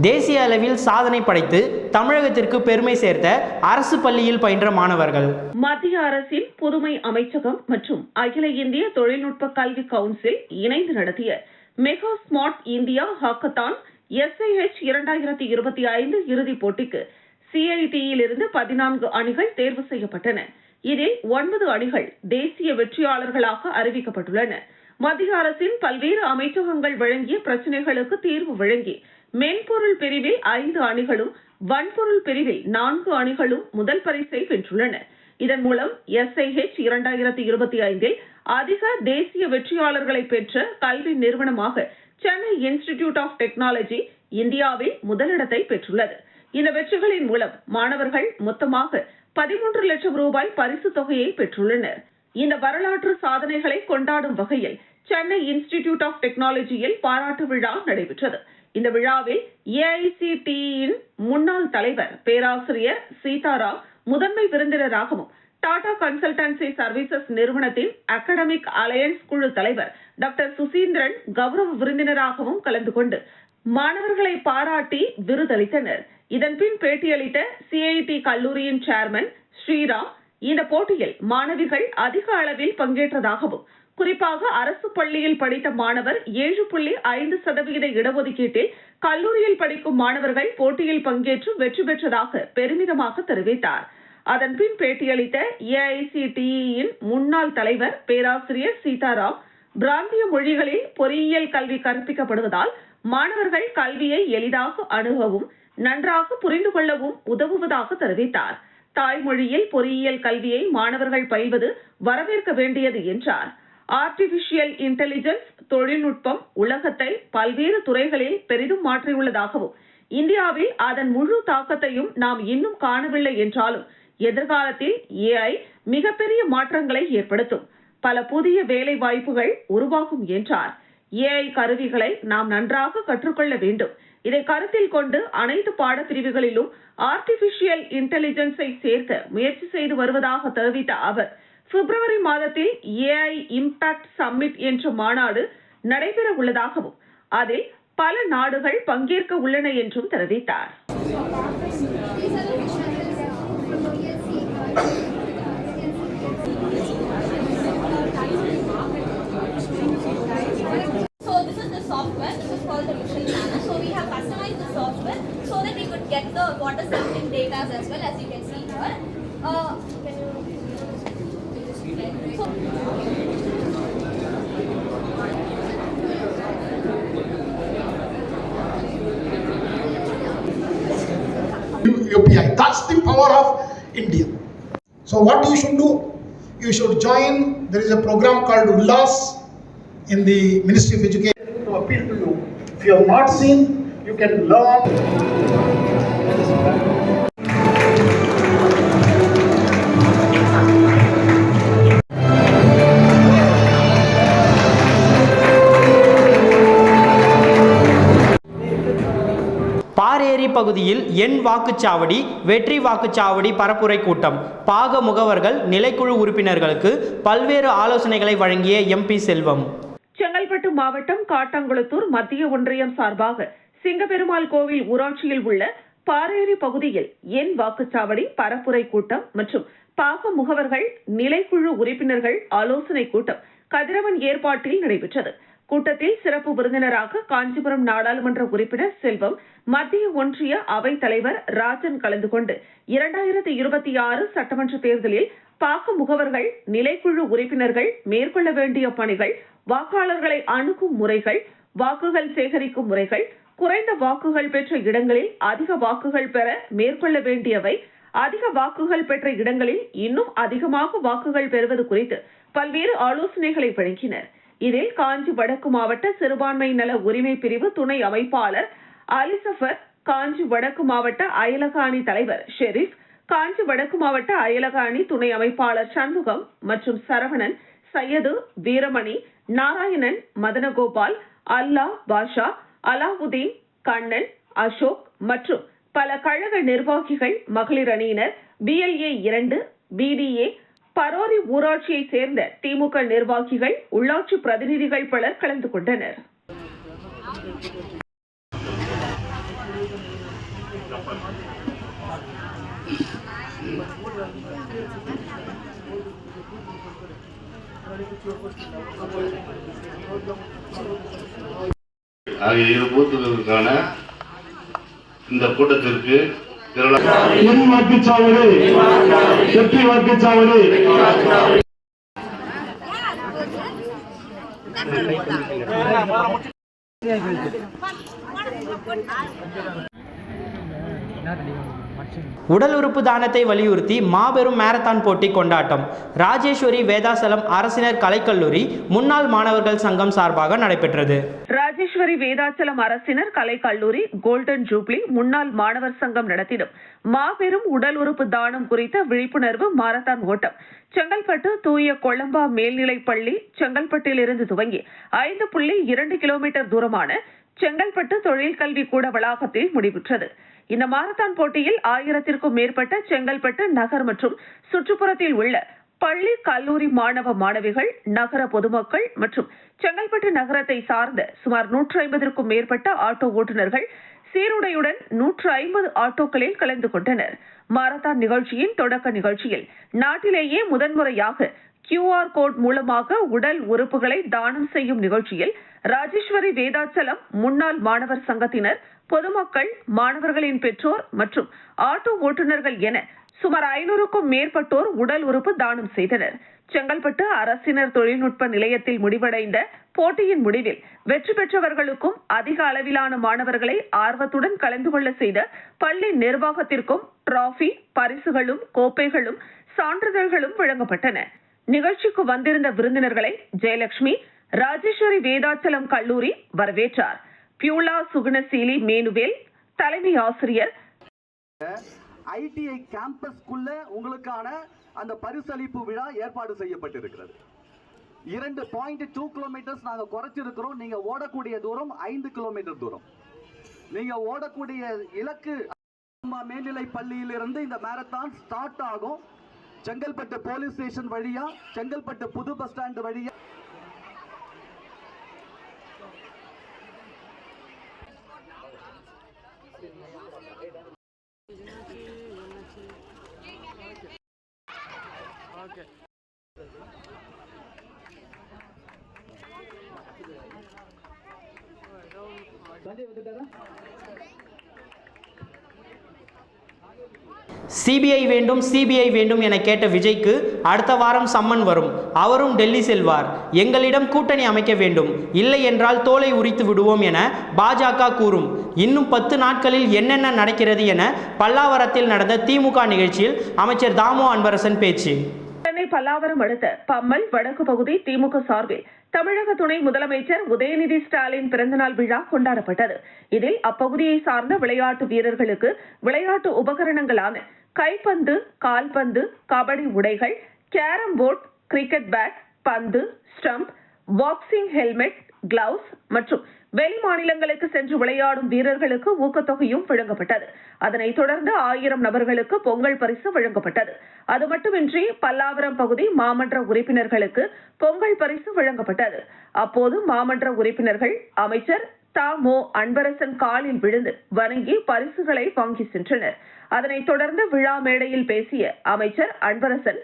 தேசிய அளவில் சாதனை படைத்து தமிழகத்திற்கு பெருமை சேர்த்த அரசு பள்ளியில் பயின்ற மாணவர்கள். மத்திய அரசின் புதுமை அமைச்சகம் மற்றும் அகில இந்திய தொழில்நுட்ப கல்வி கவுன்சில் இணைந்து நடத்திய mega smart India hackathon SIH இரண்டாயிரத்தி இருபத்தி ஐந்து இறுதிப் போட்டிக்கு சிஐடியில் இருந்து பதினான்கு அணிகள் தேர்வு செய்யப்பட்டன. இதில் ஒன்பது அணிகள் தேசிய வெற்றியாளர்களாக அறிவிக்கப்பட்டுள்ளன. மத்திய அரசின் பல்வேறு அமைச்சகங்கள் வழங்கிய பிரச்சினைகளுக்கு தீர்வு வழங்கி மென்பொருள் பிரிவில் ஐந்து அணிகளும் வன்பொருள் பிரிவில் நான்கு அணிகளும் முதல் பரிசை வென்றுள்ளன இதன் மூலம் எஸ்ஐஹெச் இரண்டாயிரத்தி இருபத்தி ஐந்தில் அதிக தேசிய வெற்றியாளர்களை பெற்ற கல்வி நிறுவனமாக சென்னை இன்ஸ்டிடியூட் ஆஃப் டெக்னாலஜி இந்தியாவில் முதலிடத்தை பெற்றுள்ளது. இந்த வெற்றிகளின் மூலம் மாணவர்கள் மொத்தமாக பதிமூன்று லட்சம் ரூபாய் பரிசு தொகையை பெற்றுள்ளனர். இந்த வரலாற்று சாதனைகளை கொண்டாடும் வகையில் சென்னை இன்ஸ்டிடியூட் ஆஃப் டெக்னாலஜியில் பாராட்டு விழா நடைபெற்றது. இந்த விழாவில் ஏஐசிடியின் முன்னாள் தலைவர் பேராசிரியர் சீதாராம் முதன்மை விருந்தினராகவும் டாடா கன்சல்டன்சி சர்வீசஸ் நிறுவனத்தின் அகாடமிக் அலையன்ஸ் குழு தலைவர் டாக்டர் சுசீந்திரன் கௌரவ விருந்தினராகவும் கலந்து கொண்டு மாணவர்களை பாராட்டி விருதளித்தனர். இதன்பின் பேட்டியளித்த சிஐடி கல்லூரியின் சேர்மன் ஸ்ரீராம் இந்த போட்டியில் மாணவிகள் அதிக அளவில் பங்கேற்றதாகவும் குறிப்பாக அரசு பள்ளியில் படித்த மாணவர் ஏழு புள்ளி ஐந்து சதவீத இடஒதுக்கீட்டில் கல்லூரியில் படிக்கும் மாணவர்கள் போட்டியில் பங்கேற்று வெற்றி பெற்றதாக பெருமிதமாக தெரிவித்தார். அதன்பின் பேட்டியளித்த ஏஐசிடிஇயின் முன்னாள் தலைவர் பேராசிரியர் சீதாராம் பிராந்திய மொழிகளில் பொறியியல் கல்வி கற்பிக்கப்படுவதால் மாணவர்கள் கல்வியை எளிதாக அணுகவும் நன்றாக புரிந்து கொள்ளவும் உதவுவதாக தெரிவித்தார். தாய்மொழியில் பொறியியல் கல்வியை மாணவர்கள் பயில்வது வரவேற்க வேண்டியது என்றார். ஆர்டிபிஷியல் இன்டெலிஜென்ஸ் தொழில்நுட்பம் உலகத்தை பல்வேறு துறைகளில் பெரிதும் மாற்றியுள்ளதாகவும் இந்தியாவில் அதன் முழு தாக்கத்தையும் நாம் இன்னும் காணவில்லை என்றாலும் எதிர்காலத்தில் ஏஐ மிகப்பெரிய மாற்றங்களை ஏற்படுத்தும். பல புதிய வேலை வாய்ப்புகள் உருவாகும் என்றார். ஏஐ கருவிகளை நாம் நன்றாக கற்றுக்கொள்ள வேண்டும். இதை கருத்தில் கொண்டு அனைத்து பாடப்பிரிவுகளிலும் ஆர்டிபிஷியல் இன்டெலிஜென்ஸை சேர்க்க முயற்சி செய்து வருவதாக தெரிவித்த அவர் பிப்ரவரி மாதத்தில் ஏஐ இம்பாக்ட் சம்மிட் என்ற மாநாடு நடைபெற உள்ளதாகவும் அதில் பல நாடுகள் பங்கேற்க உள்ளன என்றும் தெரிவித்தார். UPI. That's the power of India. So what you should do? You should join. There is a program called Ullas in the Ministry of Education to appeal to you. If you have not seen, you can learn. பகுதியில் எண் வாக்குச்சாவடி வெற்றி வாக்குச்சாவடி பரப்புரை கூட்டம். பாக முகவர்கள் நிலைக்குழு உறுப்பினர்களுக்கு பல்வேறு ஆலோசனைகளை வழங்கிய எம்பி செல்வம். செங்கல்பட்டு மாவட்டம் காட்டாங்குளத்தூர் மத்திய ஒன்றியம் சார்பாக சிங்கப்பெருமாள் கோவில் ஊராட்சியில் உள்ள பாரேரி பகுதியில் எண் வாக்குச்சாவடி பரப்புரை கூட்டம் மற்றும் பாக முகவர்கள் நிலைக்குழு உறுப்பினர்கள் ஆலோசனை கூட்டம் கதிரவன் ஏற்பாட்டில் நடைபெற்றது. கூட்டத்தில் சிறப்பு விருந்தினராக காஞ்சிபுரம் நாடாளுமன்ற உறுப்பினர் செல்வம் மத்திய ஒன்றிய அவைத் தலைவர் ராஜன் கலந்து கொண்டு இரண்டாயிரத்தி இருபத்தி ஆறு சட்டமன்ற தேர்தலில் பாக்க முகவர்கள் நிலைக்குழு உறுப்பினர்கள் மேற்கொள்ள வேண்டிய பணிகள் வாக்காளர்களை அணுகும் முறைகள் வாக்குகள் சேகரிக்கும் முறைகள் குறைந்த வாக்குகள் பெற்ற இடங்களில் அதிக வாக்குகள் பெற மேற்கொள்ள வேண்டியவை அதிக வாக்குகள் பெற்ற இடங்களில் இன்னும் அதிகமாக வாக்குகள் பெறுவது குறித்து பல்வேறு ஆலோசனைகளை வழங்கினர். இதில் காஞ்சி வடக்கு மாவட்ட சிறுபான்மை நல உரிமை பிரிவு துணை அமைப்பாளர் அலிசஃபர் காஞ்சி வடக்கு மாவட்ட அயலக அணி தலைவர் ஷெரீப் காஞ்சி வடக்கு மாவட்ட அயலக அணி துணை அமைப்பாளர் சண்முகம் மற்றும் சரவணன் சையது வீரமணி நாராயணன் மதனகோபால் அல்லா பாஷா அலாவுதீன் கண்ணன் அசோக் மற்றும் பல கழக நிர்வாகிகள் மகளிர் அணியினர். பிஎல்ஏ இரண்டு பிடிஏ பரோரி ஊராட்சியைச் சேர்ந்த திமுக நிர்வாகிகள் உள்ளாட்சி பிரதிநிதிகள் பலர் கலந்து கொண்டனர். ஆகிய இரு பூத்துகளுக்கான இந்த கூட்டத்திற்கு என் வாக்குச்சாவடி. வெற்றி வாக்குச்சாவடி. உடல் உறுப்பு தானத்தை வலியுறுத்தி மாபெரும் மாரத்தான் போட்டி கொண்டாட்டம். ராஜேஸ்வரி வேதாசலம் அரசினர் கலைக்கல்லூரி முன்னாள் மாணவர்கள் சங்கம் சார்பாக நடைபெற்றது. ராஜேஸ்வரி வேதாச்சலம் அரசினர் கலைக்கல்லூரி கோல்டன் ஜூப்ளி முன்னாள் மாணவர் சங்கம் நடத்திடும். மாபெரும் உடல் உறுப்பு தானம் குறித்த விழிப்புணர்வு மாரத்தான் ஓட்டம். செங்கல்பட்டு தூய கொழம்பா மேல்நிலைப் பள்ளி செங்கல்பட்டில் இருந்து துவங்கி ஐந்து புள்ளி இரண்டு கிலோமீட்டர் தூரமான செங்கல்பட்டு தொழிற்கல்வி கூட வளாகத்தில் முடிவுற்றது. இந்த மாரத்தான் போட்டியில் ஆயிரத்திற்கும் மேற்பட்ட செங்கல்பட்டு நகர் மற்றும் சுற்றுப்புறத்தில் உள்ள பள்ளி கல்லூரி மாணவ மாணவிகள் நகர பொதுமக்கள் மற்றும் செங்கல்பட்டு நகரத்தை சார்ந்த சுமார் நூற்று ஐம்பதற்கும் மேற்பட்ட ஆட்டோ ஓட்டுநர்கள் சீருடையுடன் நூற்று ஐம்பது ஆட்டோக்களில் கலந்து கொண்டனர். மாரத்தான் நிகழ்ச்சியின் தொடக்க நிகழ்ச்சியில் நாட்டிலேயே முதன்முறையாக கியூஆர் கோட் மூலமாக உடல் உறுப்புகளை தானம் செய்யும் நிகழ்ச்சியில் ராஜேஸ்வரி வேதாச்சலம் முன்னாள் மாணவர் சங்கத்தினர் பொதுமக்கள் மாணவர்களின் பெற்றோர் மற்றும் ஆட்டோ ஓட்டுநர்கள் என சுமார் ஐநூறுக்கும் மேற்பட்டோர் உடல் உறுப்பு தானம் செய்தனர். செங்கல்பட்டு அரசினர் தொழில்நுட்ப நிலையத்தில் முடிவடைந்த போட்டியின் முடிவில் வெற்றி பெற்றவர்களுக்கும் அதிக அளவிலான மாணவர்களை ஆர்வத்துடன் கலந்து கொள்ள செய்த பள்ளி நிர்வாகத்திற்கும் டிராபி பரிசுகளும் கோப்பைகளும் சான்றிதழ்களும் வழங்கப்பட்டன. நிகழ்ச்சிக்கு வந்திருந்த விருந்தினர்களை ஜெயலட்சுமி ராஜேஸ்வரி வேதாச்சலம் கல்லூரி வரவேற்றார். பியூலா சுகுணசீலி மேனுவேல் தலைமை ஆசிரியர் ஐடிஐ கேம்பஸ்க்குள்ள உங்களுக்கான அந்த பரிசளிப்பு விழா ஏற்பாடு செய்யப்பட்டிருக்கிறது. இரண்டு பாயிண்ட் டூ கிலோமீட்டர்ஸ் நாங்கள் குறைச்சிருக்கிறோம். நீங்க ஓடக்கூடிய தூரம் ஐந்து கிலோமீட்டர் தூரம். நீங்க ஓடக்கூடிய இலக்கு மேல்நிலை பள்ளியிலிருந்து இந்த மேரத்தான் ஸ்டார்ட் ஆகும். செங்கல்பட்டு போலீஸ் ஸ்டேஷன் வழியா செங்கல்பட்டு புது பஸ் ஸ்டாண்ட் வழியா சிபிஐ வேண்டும் சிபிஐ வேண்டும் என கேட்ட விஜய்க்கு அடுத்த வாரம் சம்மன் வரும். அவரும் டெல்லி செல்வார். எங்களிடம் கூட்டணி அமைக்க வேண்டும். இல்லை என்றால் தோலை உரித்து விடுவோம் என பாஜக கூறும். இன்னும் பத்து நாட்களில் என்னென்ன நடக்கிறது என பல்லாவரத்தில் நடந்த திமுக நிகழ்ச்சியில் அமைச்சர் தாமோ அன்பரசன் பேச்சு. சென்னை பல்லாவரம் அடுத்த பம்மல் வடக்கு பகுதி திமுக சார்பில் தமிழக துணை முதலமைச்சர் உதயநிதி ஸ்டாலின் பிறந்தநாள் விழா கொண்டாடப்பட்டது. இதில் அப்பகுதியை சார்ந்த விளையாட்டு வீரர்களுக்கு விளையாட்டு உபகரணங்களான கைப்பந்து கால்பந்து கபடி உடைகள் கேரம் போர்ட் கிரிக்கெட் பேட் பந்து ஸ்டம்ப் பாக்ஸிங் ஹெல்மெட் கிளவுஸ் மற்றும் வெளி மாநிலங்களுக்கு சென்று விளையாடும் வீரர்களுக்கு ஊக்கத்தொகையும் வழங்கப்பட்டது. அதனைத் தொடர்ந்து ஆயிரம் நபர்களுக்கு பொங்கல் பரிசு வழங்கப்பட்டது. அது மட்டுமின்றி பல்லாவரம் பகுதி மாமன்ற உறுப்பினர்களுக்கு பொங்கல் பரிசு வழங்கப்பட்டது. அப்போது மாமன்ற உறுப்பினர்கள் அமைச்சர் தா. மோ. அன்பரசன் காலில் விழுந்து வணங்கி பரிசுகளை வாங்கி சென்றனர். அதனைத் தொடர்ந்து விழா மேடையில் பேசிய அமைச்சர் அன்பரசன்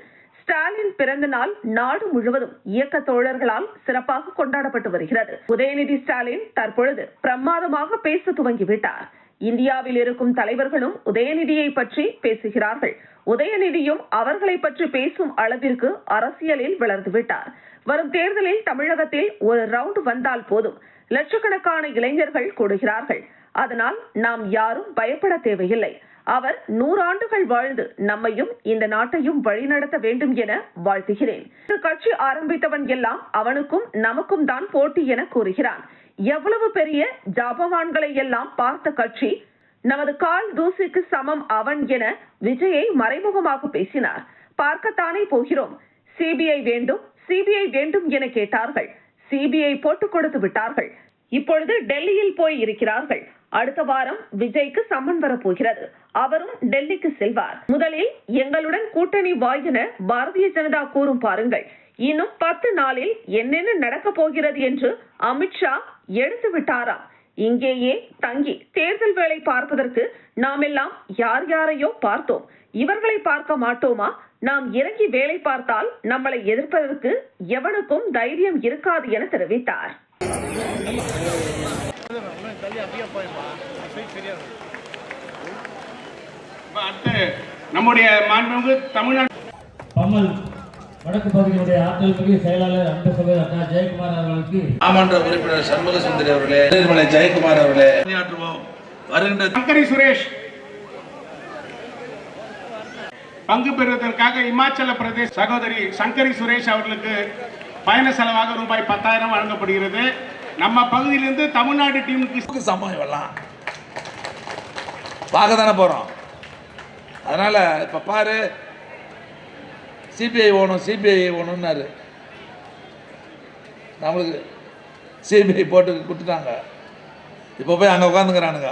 ஸ்டாலின் பிறந்த நாள் நாடு முழுவதும் இயக்க தோழர்களால் சிறப்பாக கொண்டாடப்பட்டு வருகிறது. உதயநிதி ஸ்டாலின் தற்பொழுது பிரமாதமாக பேச துவங்கிவிட்டார். இந்தியாவில் இருக்கும் தலைவர்களும் உதயநிதியை பற்றி பேசுகிறார்கள். உதயநிதியும் அவர்களை பற்றி பேசும் அளவிற்கு அரசியலில் வளர்ந்து விட்டார். வரும் தேர்தலில் தமிழகத்தில் ஒரு ரவுண்ட் வந்தால் போதும் லட்சக்கணக்கான இளைஞர்கள் கூடுகிறார்கள். அதனால் நாம் யாரும் பயப்பட தேவையில்லை. அவர் நூறாண்டுகள் வாழ்ந்து நம்மையும் இந்த நாட்டையும் வழிநடத்த வேண்டும் என வாழ்த்துகிறேன். கட்சி ஆரம்பித்தவன் எல்லாம் அவனுக்கும் நமக்கும் தான் போட்டி என கூறுகிறான். எவ்வளவு பெரிய ஜாபவான்களை எல்லாம் பார்த்த கட்சி நமது கால் தூசிக்கு சமம் அவன் என விஜயை மறைமுகமாக பேசினார். பார்க்கத்தானே போகிறோம். சிபிஐ வேண்டும் சிபிஐ வேண்டும் என கேட்டார்கள். சிபிஐ போட்டுக் கொடுத்து விட்டார்கள். இப்பொழுது டெல்லியில் போய் இருக்கிறார்கள். அடுத்த வாரம் விஜய்க்கு சம்மன் வரப்போகிறது. அவரும் டெல்லிக்கு செல்வார். முதலில் எங்களுடன் கூட்டணி வாயின என பாரதிய ஜனதா கூறும் பாருங்கள். இன்னும் பத்து நாளில் என்னென்ன நடக்கப் போகிறது என்று அமித்ஷா எடுத்து விட்டாராம். இங்கேயே தங்கி தேர்தல் வேலை பார்ப்பதற்கு நாம் எல்லாம் யார் யாரையோ பார்த்தோம். இவர்களை பார்க்க மாட்டோமா? நாம் இறங்கி வேலை பார்த்தால் நம்மளை எதிர்ப்பதற்கு எவனுக்கும் தைரியம் இருக்காது என தெரிவித்தார். அடுத்து நம்முடைய மாண்புமிகு தமிழ்நாடு பம்மல் வடக்கு பகுதியினுடைய ஆற்றல் மிகு செயலாளர் அன்பு சகோதரர் அண்ணா ஜெயக்குமார் அவர்களுக்கு மாமன்ற உறுப்பினர் சண்முக சுந்தரி அவர்களே திருமலை ஜெயக்குமார் அவர்களே பணியாற்றுவோம். வருகின்ற சங்கரி சுரேஷ். பங்கு பெறுவதற்காக இமாச்சல பிரதேஷ் சகோதரி சங்கரி சுரேஷ் அவர்களுக்கு பயண செலவாக ரூபாய் பத்தாயிரம் வழங்கப்படுகிறது. நம்ம பகுதியிலிருந்து தமிழ்நாடு டீமுக்கு எல்லாம் பார்க்க தானே போகிறோம் அதனால் இப்போ பாரு. சிபிஐ ஓணும் சிபிஐ ஓணுன்னாரு நம்மளுக்கு சிபிஐ போட்டு கொடுத்துட்டாங்க. இப்போ போய் அங்கே உட்காந்துக்கிறானுங்க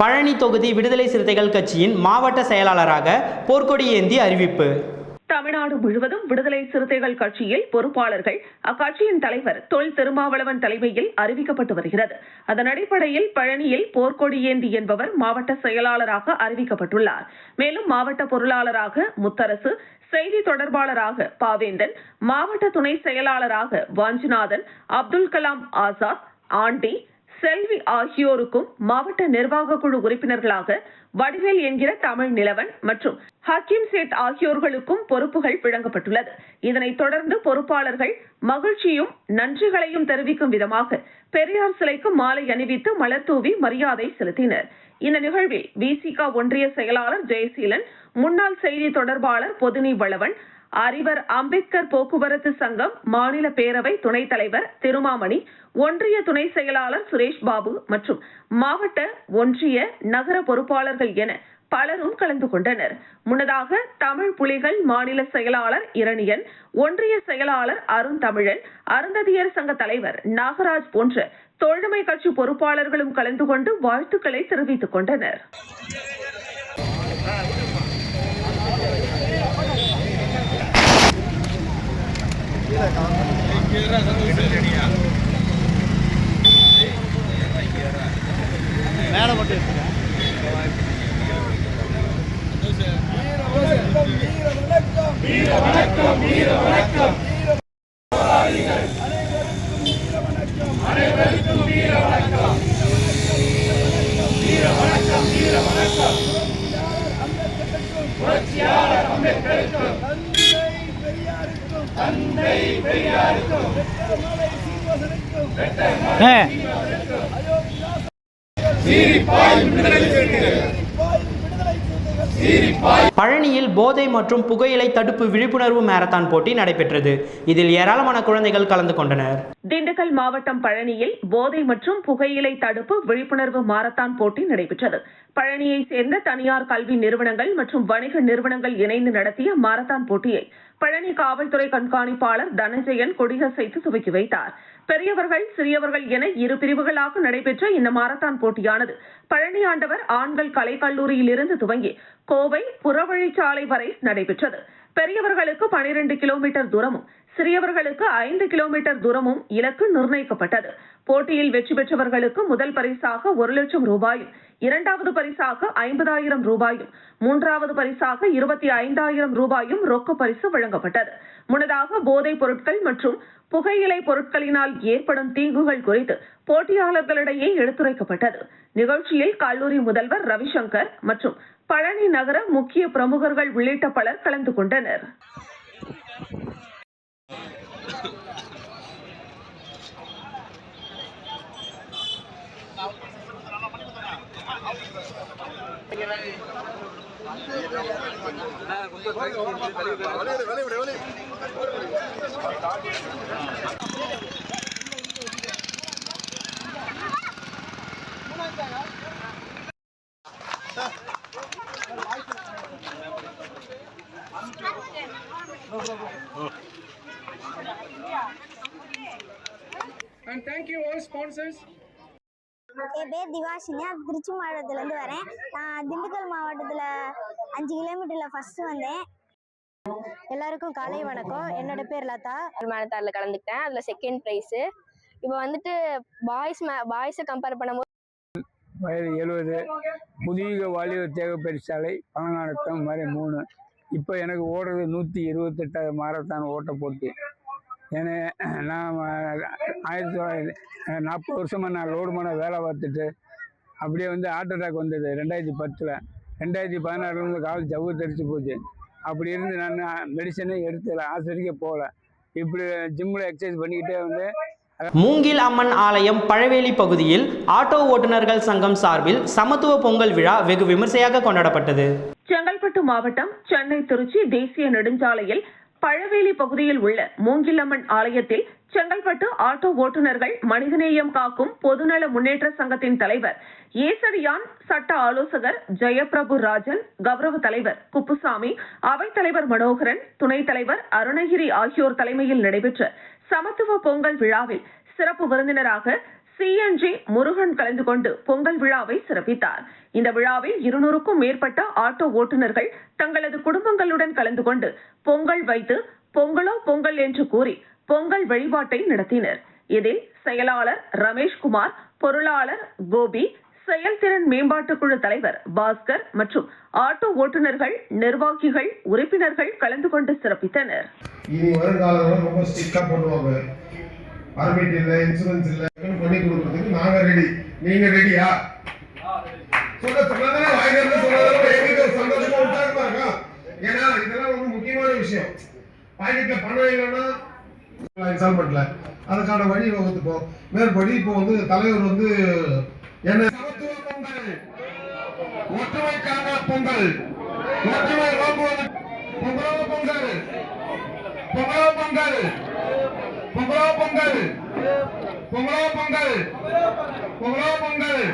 பழனி தொகுதி விடுதலை சிறுத்தைகள் கட்சியின் மாவட்ட செயலாளராக போர்க்கொடி ஏந்தி அறிவிப்பு. தமிழ்நாடு முழுவதும் விடுதலை சிறுத்தைகள் கட்சியில் பொறுப்பாளர்கள் அக்கட்சியின் தலைவர் தொல் திருமாவளவன் தலைமையில் அறிவிக்கப்பட்டு வருகிறது. அதன் அடிப்படையில் பழனியில் போர்க்கொடி ஏந்தி என்பவர் மாவட்ட செயலாளராக அறிவிக்கப்பட்டுள்ளார். மேலும் மாவட்ட பொருளாளராக முத்தரசு செய்தி தொடர்பாளராக பாவேந்தன் மாவட்ட துணை செயலாளராக வாஞ்சிநாதன் அப்துல் கலாம் ஆசாத் ஆண்டி செல்வி ஆகியோருக்கும் மாவட்ட நிர்வாக குழு உறுப்பினர்களாக வடிவேல் என்கிற தமிழ் நிலவன் மற்றும் ஹக்கீம் சேட் ஆகியோர்களுக்கும் பொறுப்புகள் வழங்கப்பட்டுள்ளது. இதனைத் தொடர்ந்து பொறுப்பாளர்கள் மகிழ்ச்சியும் நன்றிகளையும் தெரிவிக்கும் விதமாக பெரியார் சிலைக்கு மாலை அணிவித்து மலர் தூவி மரியாதை செலுத்தினர். இந்த நிகழ்வில் விசிக ஒன்றிய செயலாளர் ஜெயசீலன் முன்னாள் செய்தி தொடர்பாளர் பொதினி வளவன் அறிவர் அம்பேத்கர் போக்குவரத்து சங்கம் மாநில பேரவை துணைத் தலைவர் திருமாமணி ஒன்றிய துணை செயலாளர் சுரேஷ் பாபு மற்றும் மாவட்ட ஒன்றிய நகர பொறுப்பாளர்கள் என பலரும் கலந்து கொண்டனர். முன்னதாக தமிழ் புலிகள் மாநில செயலாளர் இரணியன் ஒன்றிய செயலாளர் அருண் தமிழன் அருந்ததியர் சங்க தலைவர் நாகராஜ் போன்ற தோழமை கட்சி பொறுப்பாளர்களும் கலந்து கொண்டு வாழ்த்துக்களை தெரிவித்துக் கொண்டனர். மேலே மட்டும் எடுத்துக்க. வீர வணக்கம் வீர வணக்கம் வீர வணக்கம். பழனியில் போதை மற்றும் புகையிலை தடுப்பு விழிப்புணர்வு மேரத்தான் போட்டி நடைபெற்றது. இதில் ஏராளமான குழந்தைகள் கலந்து கொண்டனர். திண்டுக்கல் மாவட்டம் பழனியில் போதை மற்றும் புகையிலை தடுப்பு விழிப்புணர்வு மாரத்தான் போட்டி நடைபெற்றது. பழனியை சேர்ந்த தனியார் கல்வி நிறுவனங்கள் மற்றும் வணிக நிறுவனங்கள் இணைந்து நடத்திய மாரத்தான் போட்டியை பழனி காவல்துறை கண்காணிப்பாளர் தனஞ்சயன் கொடியசைத்து துவக்கி வைத்தார். பெரியவர்கள் சிறியவர்கள் என இரு பிரிவுகளாக நடைபெற்ற இந்த மாரத்தான் போட்டியானது பழனி ஆண்டவர் ஆண்கள் கலைக்கல்லூரியில் இருந்து துவங்கி கோவை புறவழிச்சாலை வரை நடைபெற்றது. பெரியவர்களுக்கு 12 கிலோமீட்டர் தூரமும் சிறியவர்களுக்கு ஐந்து கிலோமீட்டர் தூரமும் இலக்கு நிர்ணயிக்கப்பட்டது. போட்டியில் வெற்றி பெற்றவர்களுக்கு முதல் பரிசாக ஒரு லட்சம் ரூபாயும் இரண்டாவது பரிசாக ஐம்பதாயிரம் ரூபாயும் மூன்றாவது பரிசாக இருபத்தி ஐந்தாயிரம் ரூபாயும் ரொக்க பரிசு வழங்கப்பட்டது. முன்னதாக போதைப் பொருட்கள் மற்றும் புகையிலை பொருட்களினால் ஏற்படும் தீங்குகள் குறித்து போட்டியாளர்களிடையே எடுத்துரைக்கப்பட்டது. நிகழ்ச்சியில் கல்லூரி முதல்வர் ரவிசங்கர் மற்றும் பழனி நகர முக்கிய பிரமுகர்கள் உள்ளிட்ட பலர் கலந்து கொண்டனர். And thank you all sponsors. என் பேர் திவாஷினி. திருச்சி மாவட்டத்துலேருந்து வரேன். நான் திண்டுக்கல் மாவட்டத்தில் அஞ்சு கிலோமீட்டரில் ஃபஸ்ட்டு வந்தேன். எல்லாருக்கும் காலை வணக்கம். என்னோட பேர் லதா. மேரத்தானில் கலந்துக்கிட்டேன். அதில் செகண்ட் ப்ரைஸு இப்போ வந்துட்டு பாய்ஸ் மே பாய்ஸை கம்பேர் பண்ணும்போது வயது எழுபது புதிய வாலிபர் தேவை பரிசாலை பழங்கானத்தம் மாதிரி மூணு. இப்போ எனக்கு ஓடுறது நூற்றி இருபத்தெட்டாவது மாரத்தான் ஓட்ட போட்டி. ஏன்னா நான் ஆயிரத்தி தொள்ளாயிரத்தி நாற்பது வருஷமாக நான் லோடு பண்ண வேலை பார்த்துட்டு அப்படியே வந்து ஹார்ட் அட்டாக் வந்தது ரெண்டாயிரத்தி பத்தில். ரெண்டாயிரத்தி பதினாறுலேருந்து கால் ஜவ்வு தெரிச்சு போச்சு. அப்படி இருந்து நான் மெடிசனே எடுத்துல ஆஸ்பத்திரிக்கே போகல. இப்படி ஜிம்மில் எக்ஸசைஸ் பண்ணிக்கிட்டே வந்து மூங்கில் அம்மன் ஆலயம் பழவேலி பகுதியில் ஆட்டோ ஓட்டுநர்கள் சங்கம் சார்பில் சமத்துவ பொங்கல் விழா வெகு விமர்சையாக கொண்டாடப்பட்டது. செங்கல்பட்டு மாவட்டம் சென்னை திருச்சி தேசிய நெடுஞ்சாலையில் பழவேலி பகுதியில் உள்ள மூங்கிலம்மன் ஆலயத்தில் செங்கல்பட்டு ஆட்டோ ஓட்டுநர்கள் மனிதநேயம் காக்கும் பொதுநல முன்னேற்ற சங்கத்தின் தலைவர் ஏசடியான் சட்ட ஆலோசகர் ஜெயபிரபு ராஜன் கௌரவ தலைவர் குப்புசாமி அவைத்தலைவர் மனோகரன் துணைத் தலைவர் அருணகிரி ஆகியோர் தலைமையில் நடைபெற்ற சமத்துவ பொங்கல் விழாவில் சிறப்பு விருந்தினராக சிஎன்ஜி முருகன் கலந்து கொண்டு பொங்கல் விழாவை சிறப்பித்தார். இந்த விழாவில் இருநூறுக்கும் மேற்பட்ட ஆட்டோ ஓட்டுநர்கள் தங்களது குடும்பங்களுடன் கலந்து கொண்டு பொங்கல் வைத்து பொங்கலோ பொங்கல் என்று கூறி பொங்கல் வழிபாட்டை நடத்தினர். இதில் செயலாளர் ரமேஷ்குமார் பொருளாளர் கோபி செயல்திறன் மேம்பாட்டு குழு தலைவர் பாஸ்கர் மற்றும் ஆட்டோ ஓட்டுநர்கள் நிர்வாகிகள் உறுப்பினர்கள் கலந்து கொண்டு சிறப்பித்தனர். பர்மிட் இல்ல இன்சூரன்ஸ் இல்ல பண்ணி கொடுக்கறதுக்கு நாங்க ரெடி நீங்க ரெடியா சொல்ல சொன்னதானே வாய்க்கிறது சொன்னதானே எங்களுக்கு ஒரு சந்தோஷமா உற்சாகமா இருக்கும் ஏன்னா இதெல்லாம் ரொம்ப முக்கியமான விஷயம். பாக்கெட்ல பணம் இல்லைன்னா இன்ஸ்டால்மெண்ட்ல அதுக்கான வழி வகுத்துப்போம் மேற்படி இப்போ வந்து தலைவர் வந்து என்ன சமத்துவ பொங்கல். ஒற்றுமைக்கான பொங்கல். ஒற்றுமை நோக்குவது பொங்கலோ. பொங்கல் பொங்கல். பொங்கலோ பொங்கல். பொங்கலோ பொங்கல். பொங்கலோ பொங்கல்.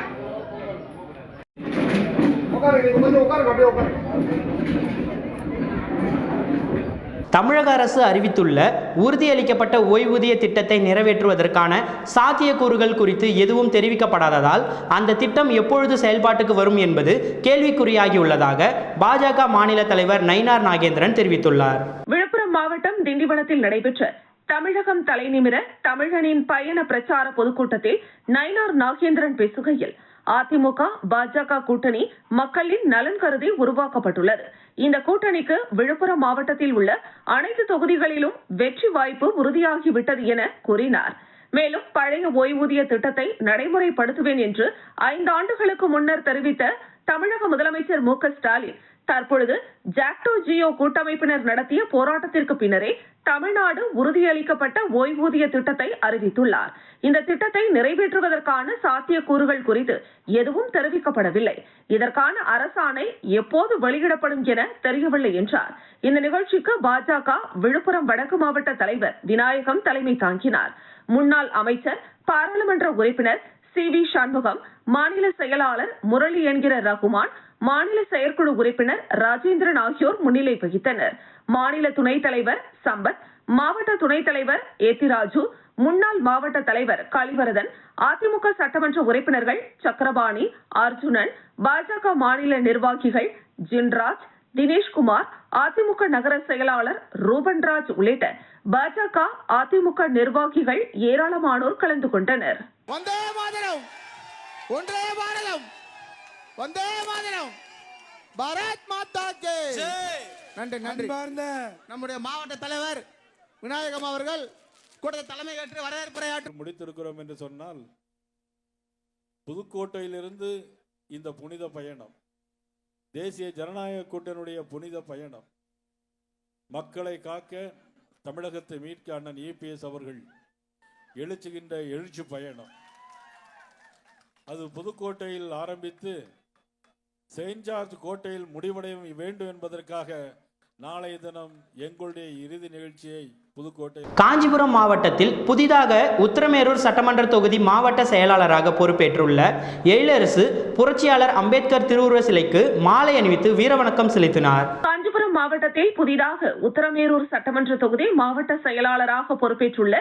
தமிழக அரசு அறிவித்துள்ள உறுதியளிக்கப்பட்ட ஓய்வூதிய திட்டத்தை நிறைவேற்றுவதற்கான சாத்தியக்கூறுகள் குறித்து எதுவும் தெரிவிக்கப்படாததால் அந்த திட்டம் எப்பொழுது செயல்பாட்டுக்கு வரும் என்பது கேள்விக்குறியாகியுள்ளதாக பாஜக மாநில தலைவர் நயினார் நாகேந்திரன் தெரிவித்துள்ளார். விழுப்புரம் மாவட்டம் திண்டிவனத்தில் நடைபெற்ற தமிழகம் தலைநிமிர தமிழனின் பயண பிரச்சார பொதுக்கூட்டத்தில் நயினார் நாகேந்திரன் பேசுகையில் அதிமுக பாஜக கூட்டணி மக்களின் நலன் கருதி உருவாக்கப்பட்டுள்ளது. இந்த கூட்டணிக்கு விழுப்புரம் மாவட்டத்தில் உள்ள அனைத்து தொகுதிகளிலும் வெற்றி வாய்ப்பு உறுதியாகிவிட்டது என கூறினார். மேலும் பழைய ஓய்வூதிய திட்டத்தை நடைமுறைப்படுத்துவேன் என்று ஐந்து ஆண்டுகளுக்கு முன்னர் தெரிவித்த தமிழக முதலமைச்சர் மு ஸ்டாலின் தற்பொழுது ஜாக்டோ ஜியோ கூட்டமைப்பினர் நடத்திய போராட்டத்திற்கு பின்னரே தமிழ்நாடு உறுதியளிக்கப்பட்ட ஓய்வூதிய திட்டத்தை அறிவித்துள்ளார். இந்த திட்டத்தை நிறைவேற்றுவதற்கான சாத்தியக்கூறுகள் குறித்து எதுவும் தெரிவிக்கப்படவில்லை. இதற்கான அரசாணை எப்போது வெளியிடப்படும் என தெரியவில்லை என்றார். இந்த நிகழ்ச்சிக்கு பாஜக விழுப்புரம் வடக்கு மாவட்ட தலைவர் விநாயகம் தலைமை தாங்கினார். முன்னாள் அமைச்சர் பாராளுமன்ற உறுப்பினர் சி வி சண்முகம் மாநில செயலாளர் முரளி என்கிற ரகுமான் மாநில செயற்குழு உறுப்பினர் ராஜேந்திரன் ஆகியோர் முன்னிலை வகித்தனர். மாநில துணைத் தலைவர் சம்பத் மாவட்ட துணைத் தலைவர் ஏத்திராஜு முன்னாள் மாவட்ட தலைவர் கலிவரதன் அதிமுக சட்டமன்ற உறுப்பினர்கள் சக்கரபாணி அர்ஜுனன் பாஜக மாநில நிர்வாகிகள் ஜின்ராஜ் தினேஷ்குமார் அதிமுக நகர செயலாளர் ரூபன்ராஜ் உள்ளிட்ட பாஜக அதிமுக நிர்வாகிகள் ஏராளமானோர் கலந்து கொண்டனர். வந்தே மாதரம் பாரத் மாதா கே. நன்றி நன்றி. நம்முடைய மாவட்ட தலைவர் விநாயகம் அவர்கள் கூட்டத்தை தலைமை ஏற்று வரவேற்புரையாற்று முடித்திருக்கிறோம் என்று சொன்னால் புதுக்கோட்டையிலிருந்து இந்த புனித பயணம் தேசிய ஜனநாயக கூட்டணியுடைய புனித பயணம் மக்களை காக்க தமிழகத்தை மீட்க அண்ணன் இபிஎஸ் அவர்கள் எழுச்சுகின்ற எழுச்சி பயணம். அது புதுக்கோட்டையில் ஆரம்பித்து செயின்ட் ஜார்ஜ் கோட்டையில் முடிவடைய வேண்டும் என்பதற்காக நாளைய தினம் எங்களுடைய இறுதி நிகழ்ச்சியை புதுக்கோட்டை காஞ்சிபுரம் மாவட்டத்தில் புதிதாக உத்திரமேரூர் சட்டமன்ற தொகுதி மாவட்ட செயலாளராக பொறுப்பேற்றுள்ள எழிலரசு புரட்சியாளர் அம்பேத்கர் திருவுருவ சிலைக்கு மாலை அணிவித்து வீரவணக்கம் செலுத்தினார். காஞ்சிபுரம் மாவட்டத்தில் புதிதாக உத்தரமேரூர் சட்டமன்ற தொகுதி மாவட்ட செயலாளராக பொறுப்பேற்றுள்ள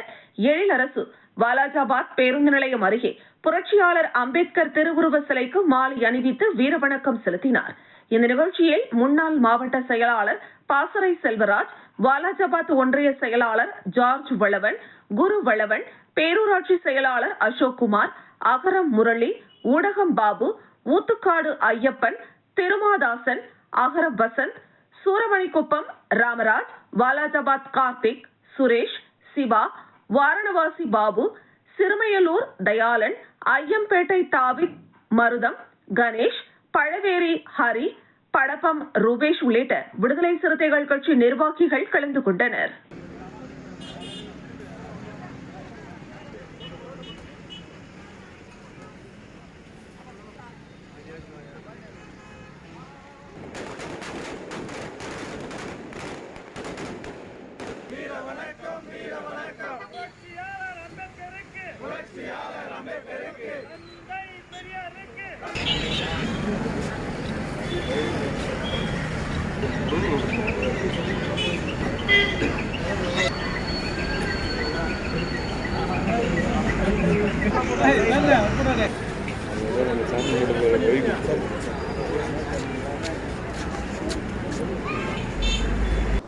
எழிலரசு வாலாஜாபாத் பேருந்து நிலையம் அருகே புரட்சியாளர் அம்பேத்கர் திருவுருவ சிலைக்கு மாலை அணிவித்து வீரவணக்கம் செலுத்தினார். இந்த நிகழ்ச்சியில் முன்னாள் மாவட்ட செயலாளர் பாசறை செல்வராஜ் வாலாஜாபாத் ஒன்றிய செயலாளர் ஜார்ஜ் வளவன் குரு வளவன் பேரூராட்சி செயலாளர் அசோக் குமார் அகரம் முரளி ஊடகம் பாபு ஊத்துக்காடு ஐயப்பன் திருமாதாசன் அகர வசந்த் சூரமணிக்குப்பம் ராமராஜ் வாலாஜாபாத் கார்த்திக் சுரேஷ் சிவா வாரணவாசி பாபு சிறுமையலூர் தயாளன் ஐயம்பேட்டை தாவித் மருதம் கணேஷ் பழவேரி ஹரி படப்பம் ரூபேஷ் உள்ளிட்ட விடுதலை சிறுத்தைகள் கட்சி நிர்வாகிகள் கலந்து கொண்டனர்.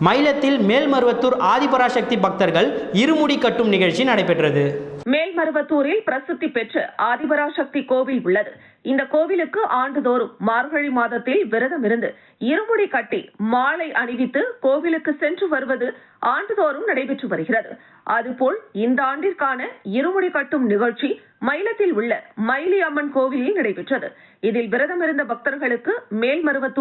மயிலத்தில் மேல்மருவத்தூர் ஆதிபராசக்தி பக்தர்கள் இருமுடி கட்டும் நிகழ்ச்சி நடைபெற்றது. மேல்மருவத்தூரில் பிரசித்தி பெற்ற ஆதிபராசக்தி கோவில் உள்ளது. இந்த கோவிலுக்கு ஆண்டுதோறும் மார்கழி மாதத்தில் விரதம் இருந்து இருமுடி கட்டி மாலை அணிவித்து கோவிலுக்கு சென்று வருவது ஆண்டுதோறும் நடைபெற்று வருகிறது. அதுபோல் இந்த ஆண்டிற்கான இருமுடி கட்டும் நிகழ்ச்சி மயிலத்தில் உள்ள மயிலி அம்மன் கோவிலில் நடைபெற்றது. இதில் விரதம் இருந்த பக்தர்களுக்கு மேல்மருவத்தூர்